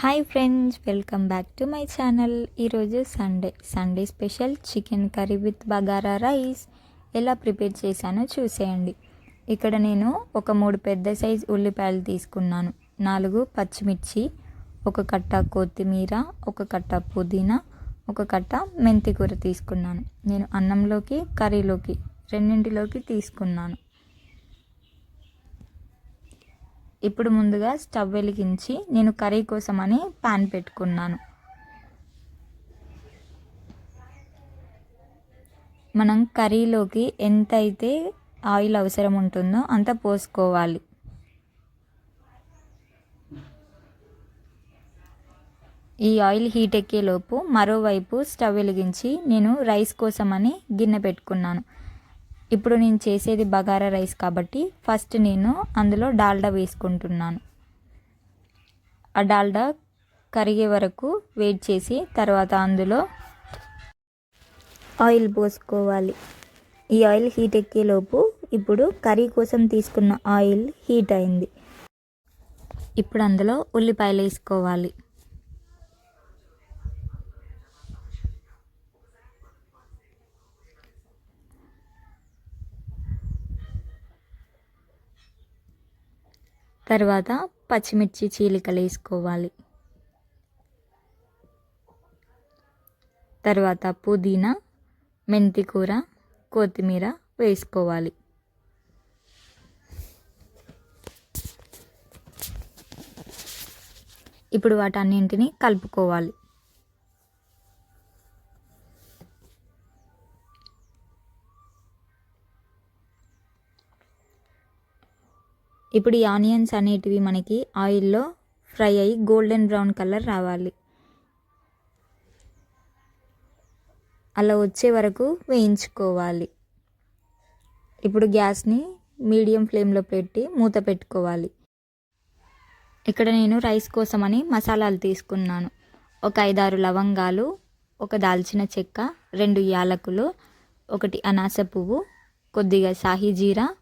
Hi friends welcome back to my channel. ఈరోజు Sunday Sunday special chicken curry with bagara rice. ఎలా prepare చేశానో చూసేయండి. ఇక్కడ నేను ఒక మూడు పెద్ద సైజ్ ఉల్లిపాయలు తీసుకున్నాను. నాలుగు పచ్చిమిర్చి ఒక కట్ట కొత్తిమీర ఒక కట్ట పుదీనా ఒక కట్ట మెంతికూర తీసుకున్నాను. నేను అన్నంలోకి కర్రీలోకి రెండింటిలోకి తీసుకున్నాను. ఇప్పుడు ముందుగా స్టవ్ వెలిగించి నేను కర్రీ కోసం అని పాన్ పెట్టుకున్నాను. మనం కర్రీలోకి ఎంత అయితే ఆయిల్ అవసరం ఉంటుందో అంత పోసుకోవాలి. ఈ ఆయిల్ హీట్ ఎక్కేలోపు మరోవైపు స్టవ్ వెలిగించి నేను రైస్ కోసమని గిన్నె పెట్టుకున్నాను. ఇప్పుడు నేను చేసేది బగారా రైస్ కాబట్టి ఫస్ట్ నేను అందులో డాల్డా వేసుకుంటున్నాను. ఆ డాల్డా కరిగే వరకు వెయిట్ చేసి తర్వాత అందులో ఆయిల్ పోసుకోవాలి. ఈ ఆయిల్ హీట్ ఎక్కేలోపు ఇప్పుడు కర్రీ కోసం తీసుకున్న ఆయిల్ హీట్ అయింది. ఇప్పుడు అందులో ఉల్లిపాయలు వేసుకోవాలి. తర్వాత పచ్చిమిర్చి చీలికలు వేసుకోవాలి. తర్వాత పుదీనా మెంతి కూర కొత్తిమీర వేసుకోవాలి. ఇప్పుడు వాటన్నింటిని కలుపుకోవాలి. ఇప్పుడు ఈ ఆనియన్స్ అనేటివి మనకి ఆయిల్లో ఫ్రై అయ్యి గోల్డెన్ బ్రౌన్ కలర్ రావాలి. అలా వచ్చే వరకు వేయించుకోవాలి. ఇప్పుడు గ్యాస్ని మీడియం ఫ్లేమ్లో పెట్టి మూత పెట్టుకోవాలి. ఇక్కడ నేను రైస్ కోసమని మసాలాలు తీసుకున్నాను. ఒక ఐదారు లవంగాలు ఒక దాల్చిన చెక్క రెండు యాలకులు ఒకటి అనాస పువ్వు కొద్దిగా సాహి జీరా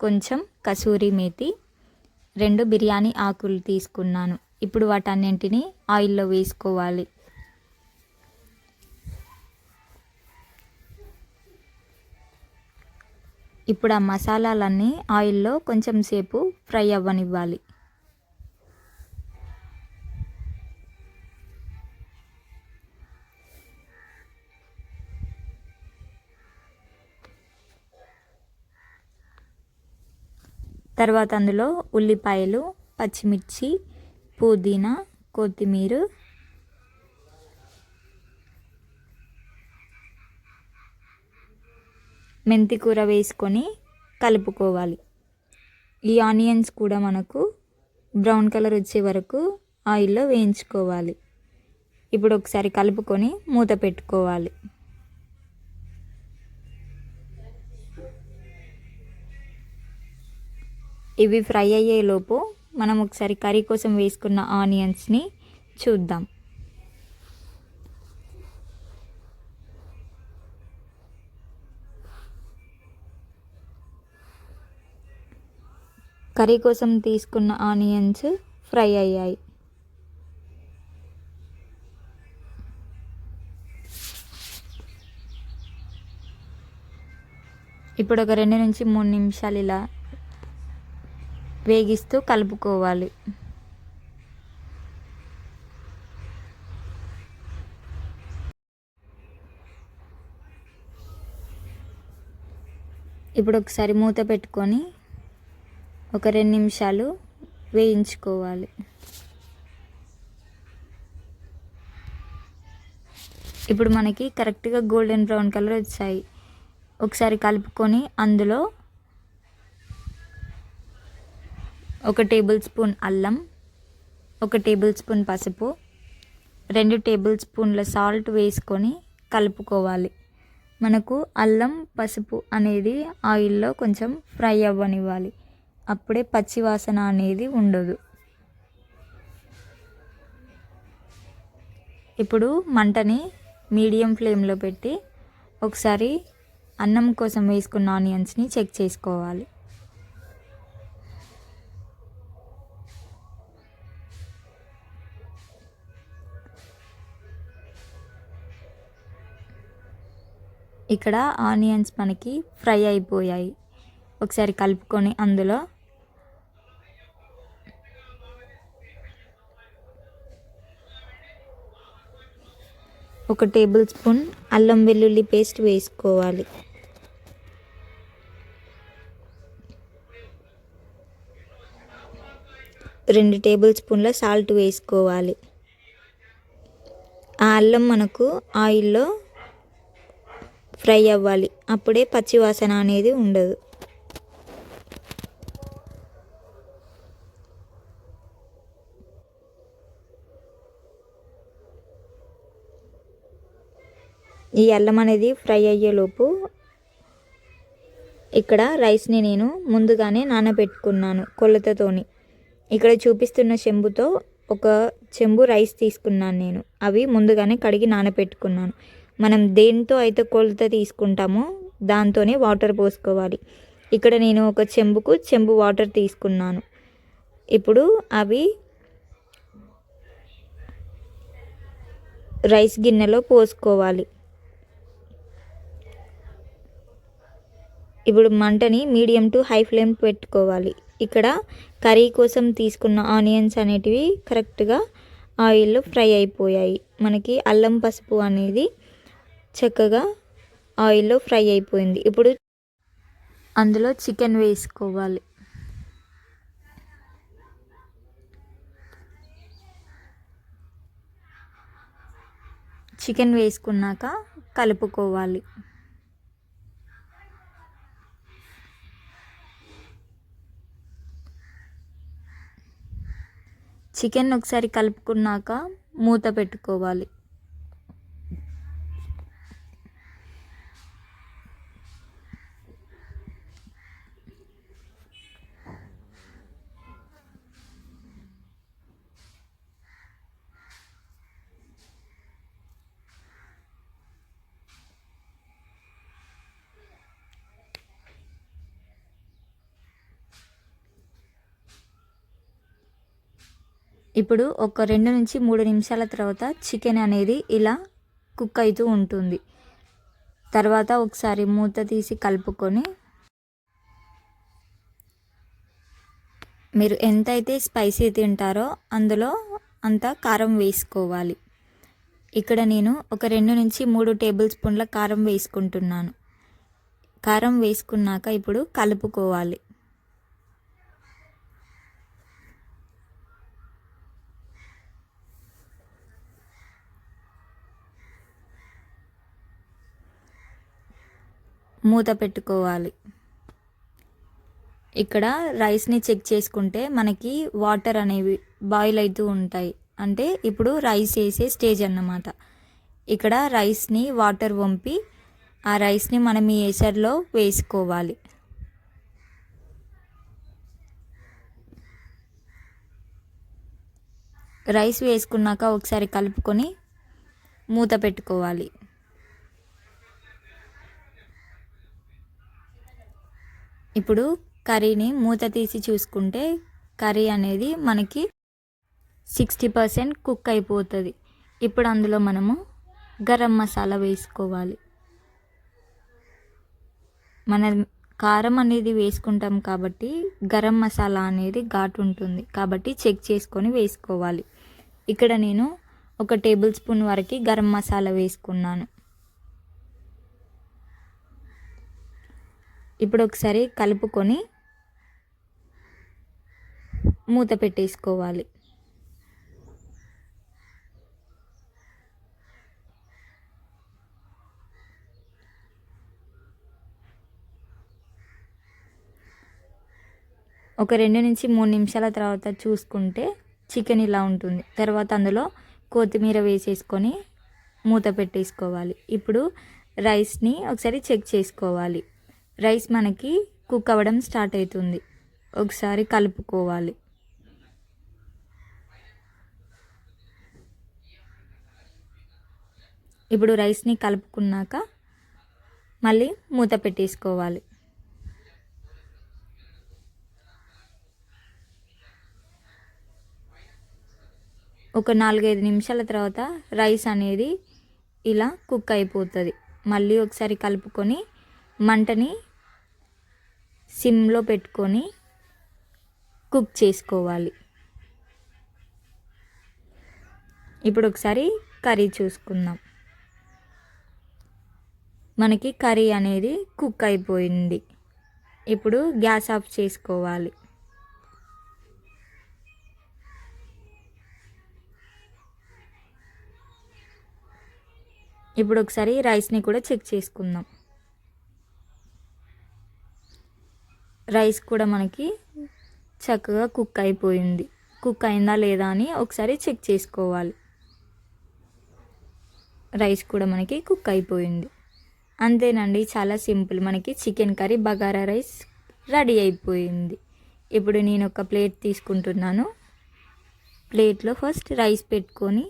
కొంచెం కసూరి మేతి రెండు బిర్యానీ ఆకులు తీసుకున్నాను. ఇప్పుడు వాటన్నింటినీ ఆయిల్లో వేసుకోవాలి. ఇప్పుడు ఆ మసాలాలన్నీ ఆయిల్లో కొంచెం సేపు ఫ్రై అవ్వనివ్వాలి. తర్వాత అందులో ఉల్లిపాయలు పచ్చిమిర్చి పుదీనా కొత్తిమీర మెంతి కూర వేసుకొని కలుపుకోవాలి. ఈ ఆనియన్స్ కూడా మనకు బ్రౌన్ కలర్ వచ్చే వరకు ఆయిల్లో వేయించుకోవాలి. ఇప్పుడు ఒకసారి కలుపుకొని మూత పెట్టుకోవాలి. ఇవి ఫ్రై అయ్యేలోపు మనం ఒకసారి కర్రీ కోసం వేసుకున్న ఆనియన్స్ని చూద్దాం. కర్రీ కోసం తీసుకున్న ఆనియన్స్ ఫ్రై అయ్యాయి. ఇప్పుడు ఒక రెండు నుంచి మూడు నిమిషాలు ఇలా వేగిస్తూ కలుపుకోవాలి. ఇప్పుడు ఒకసారి మూత పెట్టుకొని ఒక రెండు నిమిషాలు వేయించుకోవాలి. ఇప్పుడు మనకి కరెక్ట్గా గోల్డెన్ బ్రౌన్ కలర్ వచ్చాయి. ఒకసారి కలుపుకొని అందులో ఒక టేబుల్ స్పూన్ అల్లం ఒక టేబుల్ స్పూన్ పసుపు రెండు టేబుల్ స్పూన్ల సాల్ట్ వేసుకొని కలుపుకోవాలి. మనకు అల్లం పసుపు అనేది ఆయిల్లో కొంచెం ఫ్రై అవ్వనివ్వాలి. అప్పుడే పచ్చివాసన అనేది ఉండదు. ఇప్పుడు మంటని మీడియం ఫ్లేమ్లో పెట్టి ఒకసారి అన్నం కోసం వేసుకున్న ఆనియన్స్ని చెక్ చేసుకోవాలి. ఇక్కడ ఆనియన్స్ మనకి ఫ్రై అయిపోయాయి. ఒకసారి కలుపుకొని అందులో ఒక టేబుల్ స్పూన్ అల్లం వెల్లుల్లి పేస్ట్ వేసుకోవాలి. రెండు టేబుల్ స్పూన్ల సాల్ట్ వేసుకోవాలి. ఆ అల్లం మనకు ఆయిల్లో ఫ్రై అవ్వాలి. అప్పుడే పచ్చివాసన అనేది ఉండదు. ఈ అల్లం అనేది ఫ్రై అయ్యేలోపు ఇక్కడ రైస్ని నేను ముందుగానే నానబెట్టుకున్నాను కొలతతోని. ఇక్కడ చూపిస్తున్న చెంబుతో ఒక చెంబు రైస్ తీసుకున్నాను నేను. అవి ముందుగానే కడిగి నానబెట్టుకున్నాను. మనం దేంతో అయితే కొలత తీసుకుంటామో దాంతోనే వాటర్ పోసుకోవాలి. ఇక్కడ నేను ఒక చెంబుకు చెంబు వాటర్ తీసుకున్నాను. ఇప్పుడు అవి రైస్ గిన్నెలో పోసుకోవాలి. ఇప్పుడు మంటని మీడియం టు హై ఫ్లేమ్ పెట్టుకోవాలి. ఇక్కడ కర్రీ కోసం తీసుకున్న ఆనియన్స్ అనేటివి కరెక్ట్గా ఆయిల్లో ఫ్రై అయిపోయాయి. మనకి అల్లం పసుపు అనేది చక్కగా ఆయిల్లో ఫ్రై అయిపోయింది. ఇప్పుడు అందులో చికెన్ వేసుకోవాలి. చికెన్ వేసుకున్నాక కలుపుకోవాలి. చికెన్ ఒకసారి కలుపుకున్నాక మూత పెట్టుకోవాలి. ఇప్పుడు ఒక రెండు నుంచి మూడు నిమిషాల తర్వాత చికెన్ అనేది ఇలా కుక్ అవుతూ ఉంటుంది. తర్వాత ఒకసారి మూత తీసి కలుపుకొని మీరు ఎంతైతే స్పైసీ తింటారో అందులో అంత కారం వేసుకోవాలి. ఇక్కడ నేను ఒక రెండు నుంచి మూడు టేబుల్ స్పూన్ల కారం వేసుకుంటున్నాను. కారం వేసుకున్నాక ఇప్పుడు కలుపుకోవాలి. మూత పెట్టుకోవాలి. ఇక్కడ రైస్ని చెక్ చేసుకుంటే మనకి వాటర్ అనేవి బాయిల్ అవుతూ ఉంటాయి. అంటే ఇప్పుడు రైస్ వేసే స్టేజ్ అన్నమాట. ఇక్కడ రైస్ని వాటర్ వంపి ఆ రైస్ని మనం ఈ ఏసర్లో వేసుకోవాలి. రైస్ వేసుకున్నాక ఒకసారి కలుపుకొని మూత పెట్టుకోవాలి. ఇప్పుడు కర్రీని మూత తీసి చూసుకుంటే కర్రీ అనేది మనకి సిక్స్టీ పర్సెంట్ కుక్ అయిపోతుంది. ఇప్పుడు అందులో మనము గరం మసాలా వేసుకోవాలి. మన కారం అనేది వేసుకుంటాం కాబట్టి గరం మసాలా అనేది ఘాటు ఉంటుంది. కాబట్టి చెక్ చేసుకొని వేసుకోవాలి. ఇక్కడ నేను ఒక టేబుల్ స్పూన్ వరకు గరం మసాలా వేసుకున్నాను. ఇప్పుడు ఒకసారి కలుపుకొని మూత పెట్టేసుకోవాలి. ఒక రెండు నుంచి మూడు నిమిషాల తర్వాత చూసుకుంటే చికెన్ ఇలా ఉంటుంది. తర్వాత అందులో కొత్తిమీర వేసేసుకొని మూత పెట్టేసుకోవాలి. ఇప్పుడు రైస్ని ఒకసారి చెక్ చేసుకోవాలి. రైస్ మనకి కుక్ అవ్వడం స్టార్ట్ అవుతుంది. ఒకసారి కలుపుకోవాలి. ఇప్పుడు రైస్ని కలుపుకున్నాక మళ్ళీ మూత పెట్టేసుకోవాలి. ఒక నాలుగైదు నిమిషాల తర్వాత రైస్ అనేది ఇలా కుక్ అయిపోతుంది. మళ్ళీ ఒకసారి కలుపుకొని మంటని సిమ్లో పెట్టుకొని కుక్ చేసుకోవాలి. ఇప్పుడు ఒకసారి కర్రీ చూసుకుందాం. మనకి కర్రీ అనేది కుక్ అయిపోయింది. ఇప్పుడు గ్యాస్ ఆఫ్ చేసుకోవాలి. ఇప్పుడు ఒకసారి రైస్ని కూడా చెక్ చేసుకుందాం. రైస్ కూడా మనకి చక్కగా కుక్ అయిపోయింది. కుక్ అయిందా లేదా అని ఒకసారి చెక్ చేసుకోవాలి. రైస్ కూడా మనకి కుక్ అయిపోయింది. అంతేనండి చాలా సింపుల్. మనకి chicken curry bagara rice ready అయిపోయింది. ఇప్పుడు నేను ఒక ప్లేట్ తీసుకుంటున్నాను. ప్లేట్లో ఫస్ట్ రైస్ పెట్టుకొని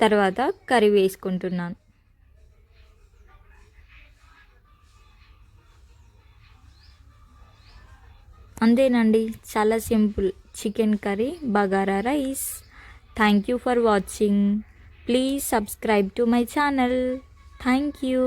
తర్వాత కర్రీ వేసుకుంటున్నాను. అంతేనండి. చాలా simple. Chicken curry bagara rice. Thank you for watching please subscribe to my channel thank you